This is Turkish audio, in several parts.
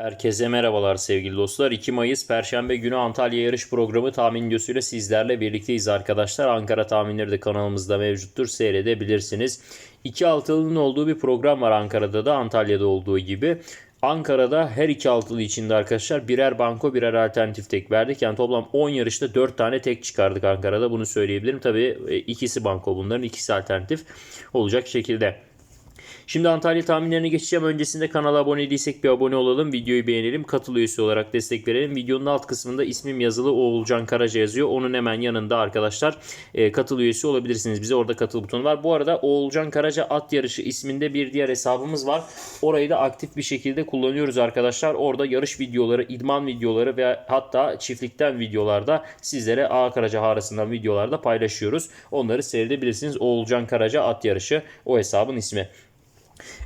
Herkese merhabalar sevgili dostlar. 2 Mayıs Perşembe günü Antalya yarış programı tahmin videosuyla sizlerle birlikteyiz arkadaşlar. Ankara tahminleri de kanalımızda mevcuttur. Seyredebilirsiniz. İki altılının olduğu bir program var Ankara'da da Antalya'da olduğu gibi. Ankara'da her iki altılı içinde arkadaşlar birer banko birer alternatif tek verdik. Yani toplam 10 yarışta 4 tane tek çıkardık Ankara'da bunu söyleyebilirim. Tabii e, ikisi banko bunların ikisi alternatif olacak şekilde. Şimdi Antalya tahminlerine geçeceğim. Öncesinde kanala abone değilsek bir abone olalım. Videoyu beğenelim. Katıl üyesi olarak destek verelim. Videonun alt kısmında ismim yazılı Oğulcan Karaca yazıyor. Onun hemen yanında arkadaşlar e, katıl üyesi olabilirsiniz. Bize orada katıl butonu var. Bu arada Oğulcan Karaca At Yarışı isminde bir diğer hesabımız var. Orayı da aktif bir şekilde kullanıyoruz arkadaşlar. Orada yarış videoları, idman videoları ve hatta çiftlikten videolarda sizlere A Karaca harasından videolarda paylaşıyoruz. Onları seyredebilirsiniz. Oğulcan Karaca At Yarışı o hesabın ismi.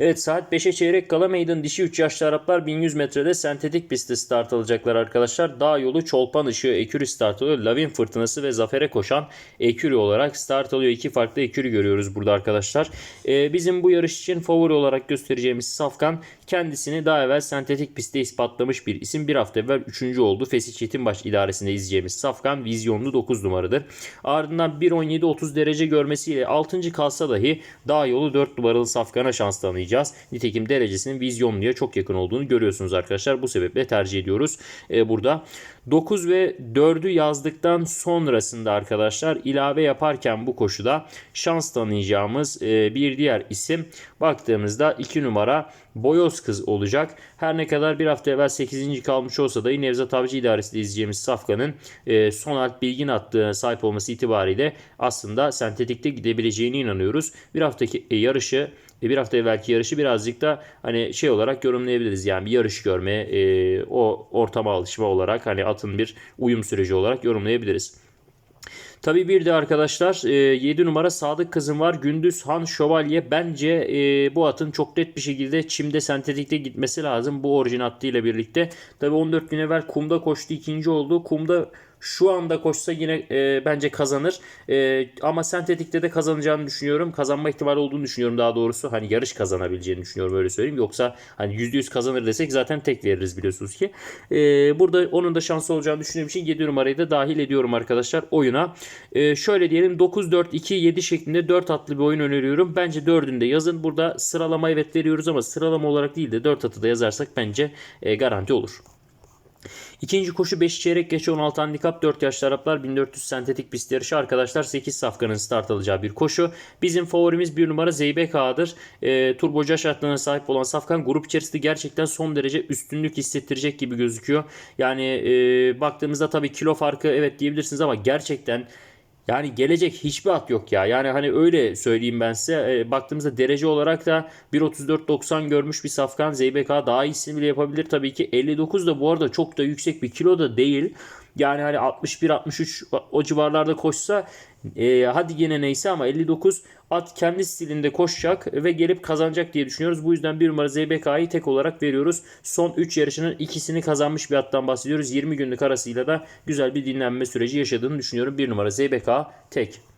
Evet saat 5'e çeyrek kala meydan dişi 3 yaşlı Araplar 1100 metrede sentetik pistte start alacaklar arkadaşlar. Dağ yolu Çolpan Işığı Ekürü start alıyor. Lavin Fırtınası ve Zafer'e koşan Ekürü olarak start alıyor. İki farklı Ekürü görüyoruz burada arkadaşlar. Ee, bizim bu yarış için favori olarak göstereceğimiz Safkan kendisini daha evvel sentetik pistte ispatlamış bir isim. Bir hafta evvel 3. oldu. Fesih Çetinbaş idaresinde izleyeceğimiz Safkan vizyonlu 9 numaradır. Ardından 1.17-30 derece görmesiyle 6. kalsa dahi dağ yolu 4 numaralı Safkan'a şans tanıyacağız. Nitekim derecesinin vizyonluya çok yakın olduğunu görüyorsunuz arkadaşlar. Bu sebeple tercih ediyoruz ee, burada. 9 ve 4'ü yazdıktan sonrasında arkadaşlar ilave yaparken bu koşuda şans tanıyacağımız e, bir diğer isim baktığımızda 2 numara Boyoz Kız olacak. Her ne kadar bir hafta evvel 8. kalmış olsa da Nevzat Avcı idaresinde izleyeceğimiz Safkan'ın e, son alt bilgin attığı sahip olması itibariyle aslında sentetikte gidebileceğine inanıyoruz. Bir haftaki e, yarışı bir hafta evvelki yarışı birazcık da hani şey olarak yorumlayabiliriz. Yani bir yarış görme, e, o ortama alışma olarak hani atın bir uyum süreci olarak yorumlayabiliriz. Tabii bir de arkadaşlar 7 numara Sadık Kızım var. Gündüz Han Şövalye bence e, bu atın çok net bir şekilde çimde sentetikte gitmesi lazım. Bu orijin hattıyla birlikte. Tabii 14 gün evvel kumda koştu ikinci oldu. Kumda şu anda koşsa yine e, bence kazanır. E, ama sentetikte de kazanacağını düşünüyorum. Kazanma ihtimali olduğunu düşünüyorum daha doğrusu. Hani yarış kazanabileceğini düşünüyorum öyle söyleyeyim. Yoksa hani %100 kazanır desek zaten tek veririz biliyorsunuz ki. E, burada onun da şansı olacağını düşündüğüm için 7 numarayı da dahil ediyorum arkadaşlar oyuna. E, şöyle diyelim 9-4-2-7 şeklinde 4 atlı bir oyun öneriyorum. Bence 4'ünü de yazın. Burada sıralama evet veriyoruz ama sıralama olarak değil de 4 atı da yazarsak bence e, garanti olur. İkinci koşu 5 çeyrek geçe 16 handikap 4 yaşlı Araplar 1400 sentetik pist yarışı arkadaşlar 8 safkanın start alacağı bir koşu. Bizim favorimiz bir numara Zeybek Ağa'dır. E, turboca şartlarına sahip olan safkan grup içerisinde gerçekten son derece üstünlük hissettirecek gibi gözüküyor. Yani e, baktığımızda tabii kilo farkı evet diyebilirsiniz ama gerçekten yani gelecek hiçbir at yok ya. Yani hani öyle söyleyeyim ben size. E, baktığımızda derece olarak da 1.34.90 görmüş bir Safkan ZBK daha iyisini bile yapabilir tabii ki. 59 da bu arada çok da yüksek bir kilo da değil. Yani hani 61-63 o civarlarda koşsa e, hadi yine neyse ama 59 at kendi stilinde koşacak ve gelip kazanacak diye düşünüyoruz. Bu yüzden bir numara ZBK'yı tek olarak veriyoruz. Son 3 yarışının ikisini kazanmış bir attan bahsediyoruz. 20 günlük arasıyla da güzel bir dinlenme süreci yaşadığını düşünüyorum. Bir numara ZBK tek.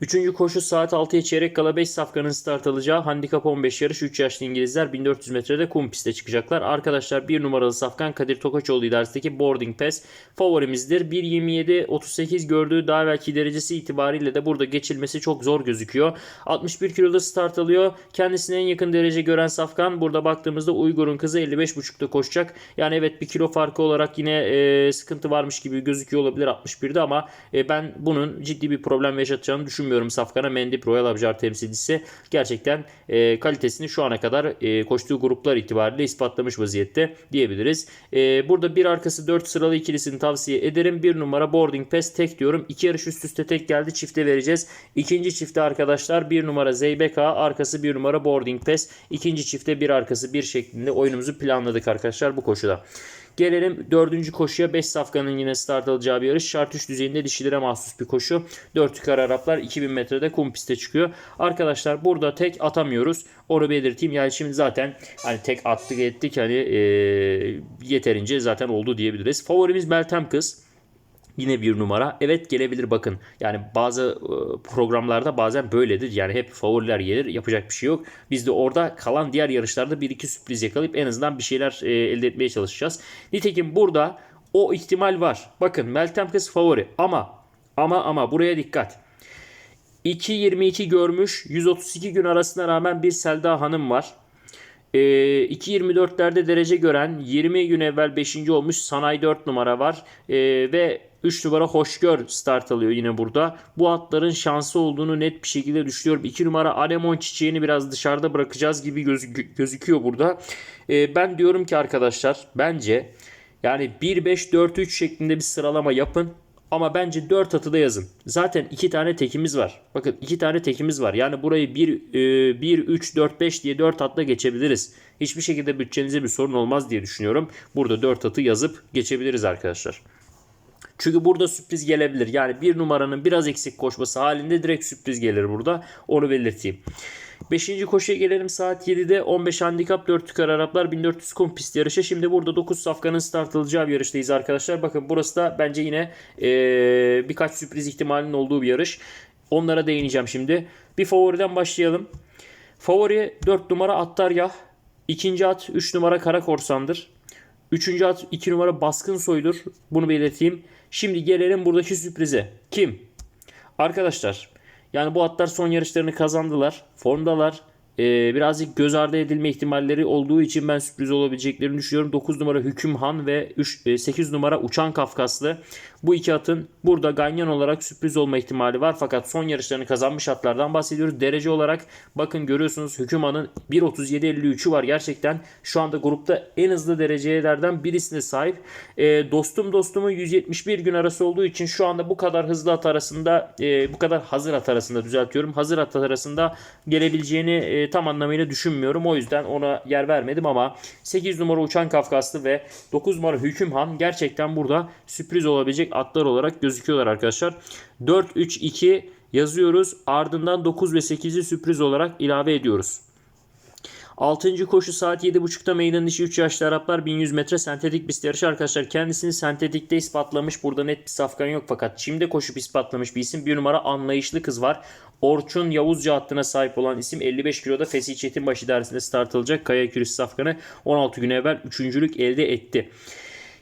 Üçüncü koşu saat 6'ya çeyrek kala 5 safkanın start alacağı handikap 15 yarış 3 yaşlı İngilizler 1400 metrede kum piste çıkacaklar. Arkadaşlar 1 numaralı safkan Kadir Tokaçoğlu idaresindeki boarding pass favorimizdir. 1.27-38 gördüğü daha belki derecesi itibariyle de burada geçilmesi çok zor gözüküyor. 61 kiloda start alıyor. Kendisine en yakın derece gören safkan burada baktığımızda Uygur'un kızı 55.5'da koşacak. Yani evet bir kilo farkı olarak yine e, sıkıntı varmış gibi gözüküyor olabilir 61'de ama e, ben bunun ciddi bir problem yaşatacağını düşünmüyorum düşünmüyorum Safkan'a. Mendip Royal Abjar temsilcisi gerçekten e, kalitesini şu ana kadar e, koştuğu gruplar itibariyle ispatlamış vaziyette diyebiliriz. E, burada bir arkası 4 sıralı ikilisini tavsiye ederim. Bir numara boarding pass tek diyorum. İki yarış üst üste tek geldi. Çifte vereceğiz. İkinci çifte arkadaşlar bir numara Zeybeka arkası bir numara boarding pass. İkinci çifte bir arkası bir şeklinde oyunumuzu planladık arkadaşlar bu koşuda. Gelelim dördüncü koşuya 5 safkanın yine start alacağı bir yarış. Şart 3 düzeyinde dişilere mahsus bir koşu. 4 yukarı Araplar 2000 metrede kum piste çıkıyor. Arkadaşlar burada tek atamıyoruz. Onu belirteyim. Yani şimdi zaten hani tek attık ettik hani e, yeterince zaten oldu diyebiliriz. Favorimiz Meltem Kız. Yine bir numara. Evet gelebilir bakın. Yani bazı e, programlarda bazen böyledir. Yani hep favoriler gelir. Yapacak bir şey yok. Biz de orada kalan diğer yarışlarda bir iki sürpriz yakalayıp en azından bir şeyler e, elde etmeye çalışacağız. Nitekim burada o ihtimal var. Bakın Meltem Kız favori ama ama ama buraya dikkat. 2.22 görmüş 132 gün arasına rağmen bir Selda Hanım var. E, 2.24'lerde derece gören 20 gün evvel 5. olmuş Sanayi 4 numara var. E, ve 3 numara Hoşgör start alıyor yine burada. Bu atların şansı olduğunu net bir şekilde düşünüyorum. 2 numara Alemon çiçeğini biraz dışarıda bırakacağız gibi gözü- gözüküyor burada. E, ben diyorum ki arkadaşlar bence yani 1-5-4-3 şeklinde bir sıralama yapın. Ama bence 4 atı da yazın. Zaten 2 tane tekimiz var. Bakın 2 tane tekimiz var. Yani burayı 1, 1 3, 4, 5 diye 4 atla geçebiliriz. Hiçbir şekilde bütçenize bir sorun olmaz diye düşünüyorum. Burada 4 atı yazıp geçebiliriz arkadaşlar. Çünkü burada sürpriz gelebilir. Yani bir numaranın biraz eksik koşması halinde direkt sürpriz gelir burada. Onu belirteyim. Beşinci koşuya gelelim saat 7'de 15 handikap 4 tükar Araplar 1400 kum pist yarışı. Şimdi burada 9 safkanın start alacağı bir yarıştayız arkadaşlar. Bakın burası da bence yine eee, birkaç sürpriz ihtimalinin olduğu bir yarış. Onlara değineceğim şimdi. Bir favoriden başlayalım. Favori 4 numara Attaryah. İkinci at 3 numara Kara Korsan'dır. Üçüncü at 2 numara Baskın Soy'dur. Bunu belirteyim. Şimdi gelelim buradaki sürprize. Kim? Arkadaşlar yani bu atlar son yarışlarını kazandılar. Formdalar. Ee, birazcık göz ardı edilme ihtimalleri olduğu için ben sürpriz olabileceklerini düşünüyorum. 9 numara Hükümhan ve 3, 8 numara Uçan Kafkaslı. Bu iki atın burada ganyan olarak sürpriz olma ihtimali var. Fakat son yarışlarını kazanmış atlardan bahsediyoruz. Derece olarak bakın görüyorsunuz Hükümhan'ın 1.37.53'ü var. Gerçekten şu anda grupta en hızlı derecelerden birisine sahip. Ee, dostum dostumu 171 gün arası olduğu için şu anda bu kadar hızlı at arasında e, bu kadar hazır at arasında düzeltiyorum. Hazır at arasında gelebileceğini e, tam anlamıyla düşünmüyorum. O yüzden ona yer vermedim ama 8 numara Uçan Kafkaslı ve 9 numara Hükümhan gerçekten burada sürpriz olabilecek atlar olarak gözüküyorlar arkadaşlar. 4-3-2 yazıyoruz. Ardından 9 ve 8'i sürpriz olarak ilave ediyoruz. 6. koşu saat 7.30'da meydan dışı 3 yaşlı Araplar 1100 metre sentetik pist yarışı arkadaşlar. Kendisini sentetikte ispatlamış. Burada net bir safkan yok fakat çimde koşup ispatlamış bir isim. Bir numara anlayışlı kız var. Orçun Yavuzca hattına sahip olan isim 55 kiloda Fesih Çetinbaşı idaresinde start alacak. Kaya Kürüs safkanı 16 gün evvel 3. elde etti.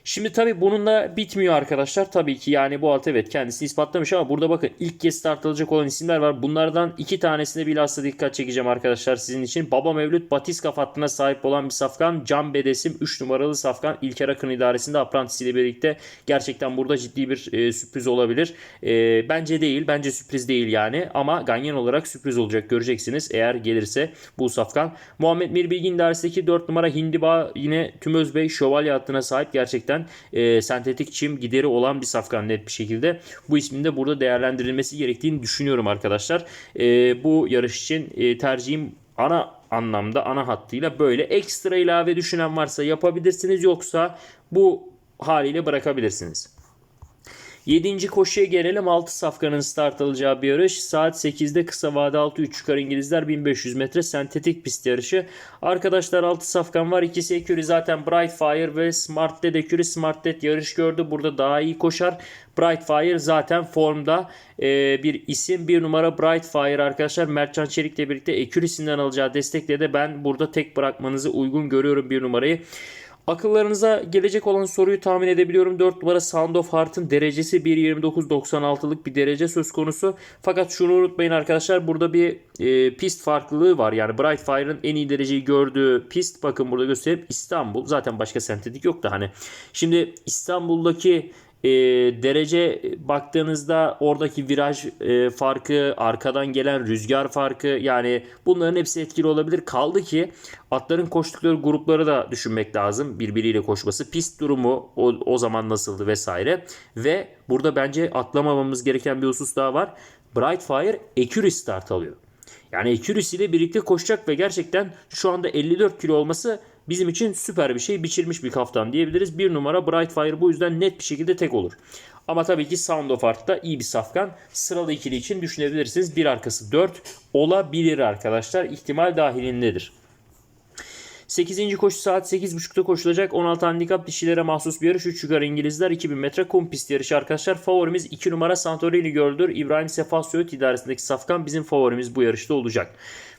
Şimdi tabii bununla bitmiyor arkadaşlar. Tabii ki yani bu at evet kendisini ispatlamış ama burada bakın ilk kez start alacak olan isimler var. Bunlardan iki tanesine bilhassa dikkat çekeceğim arkadaşlar sizin için. Baba Mevlüt Batiska hattına sahip olan bir safkan. Can Bedesim 3 numaralı safkan. İlker Akın idaresinde Apprentice ile birlikte gerçekten burada ciddi bir e, sürpriz olabilir. E, bence değil. Bence sürpriz değil yani. Ama ganyan olarak sürpriz olacak göreceksiniz eğer gelirse bu safkan. Muhammed Mirbilgin idaresindeki 4 numara Hindiba yine Tümöz Bey şövalye hattına sahip gerçekten e, sentetik çim gideri olan bir safkan net bir şekilde. Bu ismin de burada değerlendirilmesi gerektiğini düşünüyorum arkadaşlar. E, bu yarış için e, tercihim ana anlamda ana hattıyla böyle ekstra ilave düşünen varsa yapabilirsiniz yoksa bu haliyle bırakabilirsiniz. 7. koşuya gelelim. 6 safkanın start alacağı bir yarış. Saat 8'de kısa vade 6 3 çıkar İngilizler 1500 metre sentetik pist yarışı. Arkadaşlar 6 safkan var. İkisi Eküri zaten Bright Fire ve Smart Dead Eküri Smart Dead yarış gördü. Burada daha iyi koşar. Bright Fire zaten formda e, bir isim. Bir numara Bright Fire arkadaşlar. Mertcan Çelik'le birlikte Ekürisinden alacağı destekle de ben burada tek bırakmanızı uygun görüyorum bir numarayı. Akıllarınıza gelecek olan soruyu tahmin edebiliyorum. 4 numara Sound of Heart'ın derecesi 1.29.96'lık bir derece söz konusu. Fakat şunu unutmayın arkadaşlar burada bir e, pist farklılığı var. Yani Bright Fire'ın en iyi dereceyi gördüğü pist bakın burada göstereyim İstanbul. Zaten başka sentetik yok da hani. Şimdi İstanbul'daki e, derece baktığınızda oradaki viraj e, farkı, arkadan gelen rüzgar farkı yani bunların hepsi etkili olabilir. Kaldı ki atların koştukları grupları da düşünmek lazım. Birbiriyle koşması, pist durumu o, o zaman nasıldı vesaire. Ve burada bence atlamamamız gereken bir husus daha var. Bright Fire Accuracy start alıyor. Yani Accuracy ile birlikte koşacak ve gerçekten şu anda 54 kilo olması bizim için süper bir şey. Biçilmiş bir kaftan diyebiliriz. Bir numara Bright Fire bu yüzden net bir şekilde tek olur. Ama tabii ki Sound of Art iyi bir safkan. Sıralı ikili için düşünebilirsiniz. Bir arkası 4 olabilir arkadaşlar. İhtimal dahilindedir. 8. koşu saat 8.30'da koşulacak. 16 handikap dişilere mahsus bir yarış. 3 yukarı İngilizler 2000 metre kum pist yarışı arkadaşlar. Favorimiz 2 numara Santorini Gördür. İbrahim Sefa Söğüt idaresindeki safkan bizim favorimiz bu yarışta olacak.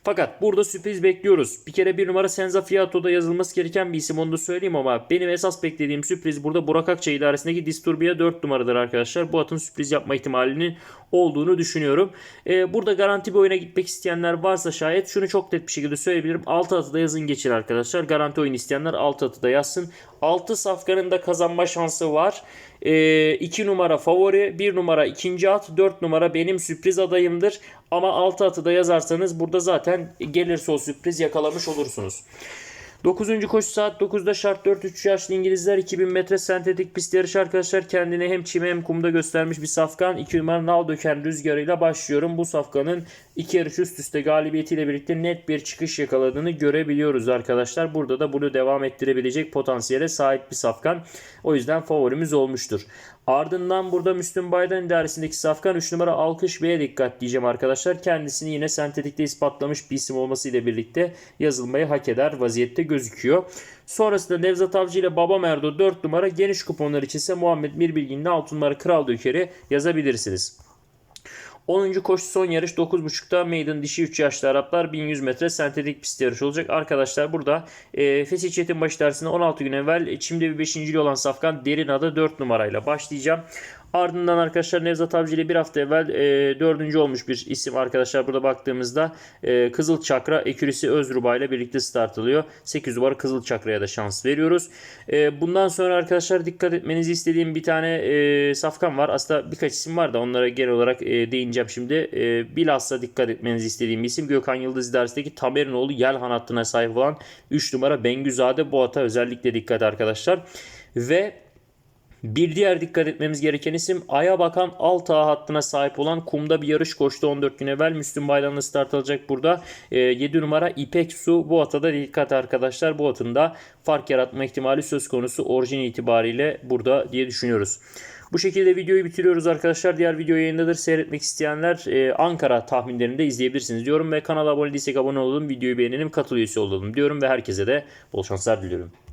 Fakat burada sürpriz bekliyoruz. Bir kere bir numara Senza Fiato'da yazılması gereken bir isim onu da söyleyeyim ama benim esas beklediğim sürpriz burada Burak Akça idaresindeki Disturbia 4 numaradır arkadaşlar. Bu atın sürpriz yapma ihtimalinin olduğunu düşünüyorum. Ee, burada garanti bir oyuna gitmek isteyenler varsa şayet şunu çok net bir şekilde söyleyebilirim. 6 atı da yazın geçir arkadaşlar. Garanti oyun isteyenler 6 atı da yazsın. 6 safkanın da kazanma şansı var. 2 numara favori, 1 numara ikinci at, 4 numara benim sürpriz adayımdır. Ama 6 atı da yazarsanız burada zaten gelirse o sürpriz yakalamış olursunuz. 9. koşu saat 9'da şart 4 3 yaşlı İngilizler 2000 metre sentetik pist yarışı arkadaşlar kendini hem çime hem kumda göstermiş bir safkan 2 numara nal döken rüzgarıyla başlıyorum. Bu safkanın iki yarış üst üste galibiyetiyle birlikte net bir çıkış yakaladığını görebiliyoruz arkadaşlar. Burada da bunu devam ettirebilecek potansiyele sahip bir safkan. O yüzden favorimiz olmuştur. Ardından burada Müslüm Baydan idaresindeki safkan 3 numara Alkış Bey'e dikkat diyeceğim arkadaşlar. Kendisini yine sentetikte ispatlamış bir isim olmasıyla birlikte yazılmayı hak eder vaziyette gözüküyor. Sonrasında Nevzat Avcı ile Baba Merdo 4 numara geniş kuponlar için ise Muhammed Mirbilgin'le 6 numara Kral Döker'i yazabilirsiniz. 10. koşu son yarış 9.30'da Maiden dişi 3 yaşlı Araplar 1100 metre sentetik pist yarışı olacak. Arkadaşlar burada e, Fesih Çetinbaşı dersinde 16 gün evvel Çim'de bir 5. olan Safkan Derin adı 4 numarayla başlayacağım. Ardından arkadaşlar Nevzat Avcı bir hafta evvel e, dördüncü olmuş bir isim arkadaşlar. Burada baktığımızda e, Kızıl Çakra Ekürisi Özruba ile birlikte start alıyor. 8 numara Kızıl Çakra'ya da şans veriyoruz. E, bundan sonra arkadaşlar dikkat etmenizi istediğim bir tane e, safkan var. Aslında birkaç isim var da onlara genel olarak e, değineceğim şimdi. E, bilhassa dikkat etmenizi istediğim bir isim Gökhan Yıldız idaresindeki Tamerinoğlu Yelhan hattına sahip olan 3 numara Bengüzade. Bu ata özellikle dikkat arkadaşlar. Ve bir diğer dikkat etmemiz gereken isim Ay'a bakan Alta hattına sahip olan kumda bir yarış koştu 14 gün evvel. Müslüm Baylan'la start alacak burada. E, 7 numara İpek Su bu ata da dikkat arkadaşlar. Bu atın da fark yaratma ihtimali söz konusu orijin itibariyle burada diye düşünüyoruz. Bu şekilde videoyu bitiriyoruz arkadaşlar. Diğer video yayındadır. Seyretmek isteyenler e, Ankara tahminlerini de izleyebilirsiniz diyorum. Ve kanala abone değilsek abone olalım. Videoyu beğenelim. Katıl üyesi olalım diyorum. Ve herkese de bol şanslar diliyorum.